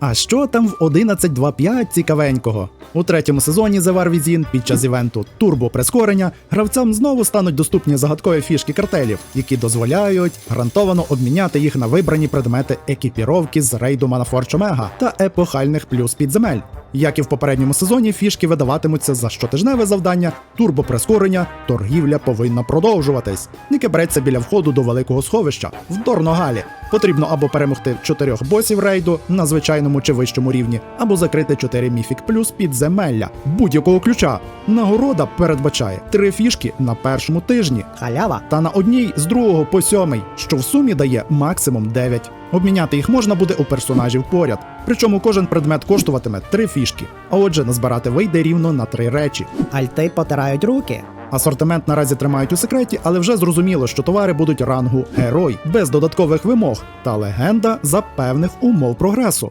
А що там в 11.2.5 цікавенького? У третьому сезоні The War Within під час івенту Турбо прискорення гравцям знову стануть доступні загадкові фішки картелів, які дозволяють гарантовано обміняти їх на вибрані предмети екіпіровки з рейду Манафорч Омега та епохальних плюс підземель. Як і в попередньому сезоні, фішки видаватимуться за щотижневе завдання, турбоприскорення, торгівля повинна продовжуватись. Ніке береться біля входу до великого сховища в Дорногалі. Потрібно або перемогти чотирьох босів рейду на звичайному чи вищому рівні, або закрити 4 міфік плюс підземелля будь-якого ключа. Нагорода передбачає три фішки на першому тижні Халява. та на одній з другого по сьомий, що в сумі дає максимум 9. Обміняти їх можна буде у персонажів поряд. Причому кожен предмет коштуватиме 3 фішки, а отже, назбирати вийде рівно на 3 речі. Альти потирають руки. Асортимент наразі тримають у секреті, але вже зрозуміло, що товари будуть рангу герой без додаткових вимог та легенда за певних умов прогресу.